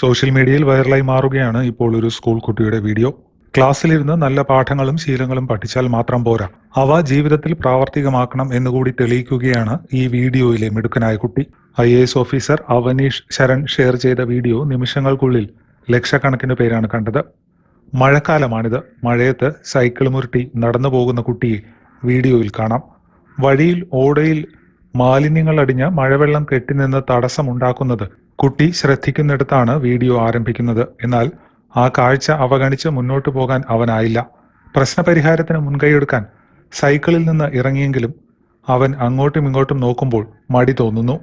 Social മീഡിയയിൽ വൈറലായി മാറുകയാണ് ഇപ്പോൾ ഒരു സ്കൂൾ കുട്ടിയുടെ വീഡിയോ. ക്ലാസ്സിലിരുന്ന് നല്ല പാഠങ്ങളും ശീലങ്ങളും പഠിച്ചാൽ മാത്രം പോരാ. അവ ജീവിതത്തിൽ പ്രാവർത്തികമാക്കണം എന്നുകൂടി തെളിയിക്കുകയാണ് ഈ വീഡിയോയിലെ മിടുക്കനായ കുട്ടി. I A S officer Avneesh Sharan share ചെയ്ത വീഡിയോ നിമിഷങ്ങൾക്കുള്ളിൽ ലക്ഷക്കണക്കിന് പേരാണ് കണ്ടത്. മഴക്കാലമാണിത്. മഴയത്ത് സൈക്കിൾ മുരുട്ടി നടന്നു പോകുന്ന കുട്ടിയെ വീഡിയോയിൽ കാണാം. വഴിയിൽ ഓടയിൽ മാലിന്യങ്ങൾ അടിഞ്ഞ് മഴവെള്ളം കെട്ടിനിന്ന് തടസ്സമുണ്ടാക്കുന്നത് കുട്ടി ശ്രദ്ധിക്കുന്നിടത്താണ് വീഡിയോ ആരംഭിക്കുന്നത്. എന്നാൽ ആ കാഴ്ച അവഗണിച്ച് മുന്നോട്ടു പോകാൻ അവനായില്ല. പ്രശ്നപരിഹാരത്തിന് മുൻകൈയെടുക്കാൻ സൈക്കിളിൽ നിന്ന് ഇറങ്ങിയെങ്കിലും അവൻ അങ്ങോട്ടും ഇങ്ങോട്ടും നോക്കുമ്പോൾ മടി തോന്നുന്നു.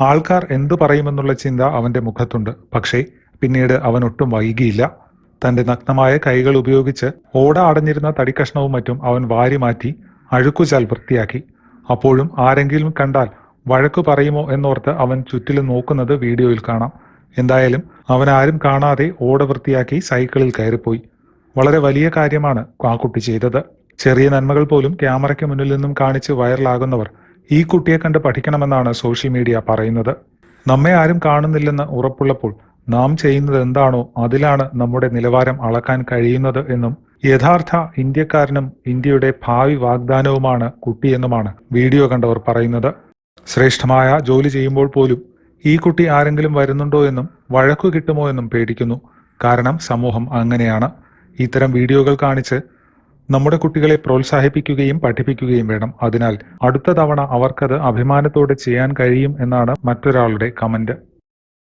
ആൾക്കാർ എന്തു പറയുമെന്നുള്ള ചിന്ത അവന്റെ മുഖത്തുണ്ട്. പക്ഷേ പിന്നീട് അവൻ ഒട്ടും വൈകിയില്ല. തന്റെ നഗ്നമായ കൈകൾ ഉപയോഗിച്ച് ഓട അടഞ്ഞിരുന്ന തടിക്കഷ്ണവും മറ്റും അവൻ വാരി മാറ്റി അഴുക്കുചാൽ വൃത്തിയാക്കി. അപ്പോഴും ആരെങ്കിലും കണ്ടാൽ വഴക്കു പറയുമോ എന്നോർത്ത് അവൻ ചുറ്റിലും നോക്കുന്നത് വീഡിയോയിൽ കാണാം. എന്തായാലും അവൻ ആരും കാണാതെ ഓട വൃത്തിയാക്കി സൈക്കിളിൽ കയറിപ്പോയി. വളരെ വലിയ കാര്യമാണ് ആ കുട്ടി ചെയ്തത്. ചെറിയ നന്മകൾ പോലും ക്യാമറയ്ക്ക് മുന്നിൽ നിന്നും കാണിച്ച് വൈറലാകുന്നവർ ഈ കുട്ടിയെ കണ്ട് പഠിക്കണമെന്നാണ് സോഷ്യൽ മീഡിയ പറയുന്നത്. നമ്മെ ആരും കാണുന്നില്ലെന്ന് ഉറപ്പുള്ളപ്പോൾ നാം ചെയ്യുന്നത് എന്താണോ അതിലാണ് നമ്മുടെ നിലവാരം അളക്കാൻ കഴിയുന്നത് എന്നും യഥാർത്ഥ ഇന്ത്യക്കാരനും ഇന്ത്യയുടെ ഭാവി വാഗ്ദാനവുമാണ് കുട്ടിയെന്നുമാണ് വീഡിയോ കണ്ടവർ പറയുന്നത്. ശ്രേഷ്ഠമായ ജോലി ചെയ്യുമ്പോൾ പോലും ഈ കുട്ടി ആരെങ്കിലും വരുന്നുണ്ടോ എന്നും വഴക്കു കിട്ടുമോ എന്നും പേടിക്കുന്നു. കാരണം സമൂഹം അങ്ങനെയാണ്. ഇത്തരം വീഡിയോകൾ കാണിച്ച് നമ്മുടെ കുട്ടികളെ പ്രോത്സാഹിപ്പിക്കുകയും പഠിപ്പിക്കുകയും വേണം. അതിനാൽ അടുത്ത തവണ അവർക്കത് അഭിമാനത്തോടെ ചെയ്യാൻ കഴിയും എന്നാണ് മറ്റൊരാളുടെ കമന്റ്.